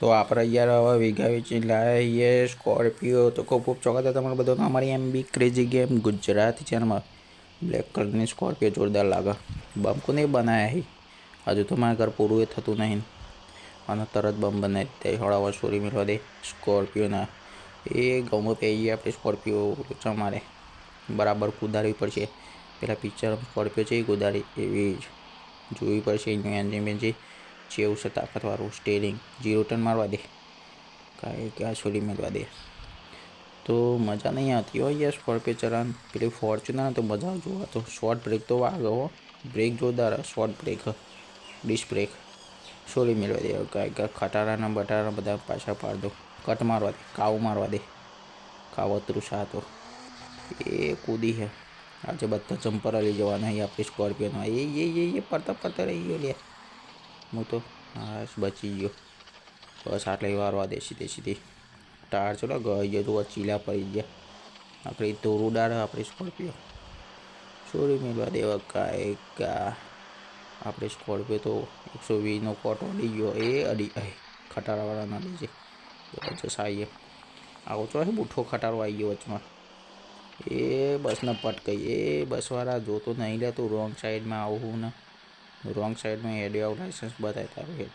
તો આપણે યાર હવે વીઘા વેચી લાવીએ સ્કોર્પિયો તો ખૂબ ખૂબ ચોકાતા તમારે બધો. અમારી M B crazy game Gujarati ચેનલમાં બ્લેક કલરની સ્કોર્પિયો જોરદાર લાગે. બમ્પ કોને બનાવ્યા હી? હજુ તો મારા ઘર પૂરું એ થતું નહીં. અને તરત બમ બનાવી તે હળાવા સોરી મેળવા દે. સ્કોર્પિયોના એ ગમો પહેરીએ આપણે સ્કોર્પિયો લોચા મારે બરાબર કુદારવી પડશે. પેલા પિક્ચર સ્કોર્પિયો છે એ કુદારી. એવી જ. જોવી પડશે એનું એન્જિન બેન્જિન જેવું છે તાકાતવાળું સ્ટેરિંગ જીરો ટન મારવા દે. કાંઈ ક્યાં છોડી મેળવા દે. તો મજા નહીં આવતી હોય યાર સ્કોર્પિયો ચલાવવાની. પેલી ફોર્ચ્યુનર તો મજા જોવા તો. શોર્ટ બ્રેક તો વાગે હો. બ્રેક જોરદાર શોર્ટ બ્રેક ડિસ્ક બ્રેક છોડી મેળવા દે. કાંઈ કાંઈ ખટારાના બટારા બધા પાછા પાડ દો. કટ મારવા દે. કાવ મારવા દે. કાવતરું સાતો એ કૂદી છે આજે બધા જમ્પર લઈ જવાના એ આપણી સ્કોર્પિયોનો એ એ એ એ પડતા પડતા રહી ગયો લે હું તો, બસ બચી ગયો. બસ આટલે વારવા દે સીધી સીધી ટાયર ચલો ગઈ ગયો તો ચીલા પડી ગયા. આપણે તોરું ડાળ, આપણે સ્કોર્પિયો. છોડી મેળવા દેવા કાંઈ કા. આપણે સ્કોર્પિયો તો એકસો વીસનો કોટ અડી ગયો. એ અડી આય ખટારાવાળા ના લીજે જબરજસ્ત આવીએ આવો તો બુઠ્ઠો ખટારો આવી ગયો વચમાં. એ બસને પટકાઈ, એ બસવાળા જોતો નહીં લેતું રોંગ સાઈડમાં આવું ને. રોંગ સાઈડમાં આઉટ લાઇસન્સ બતાવતા હોય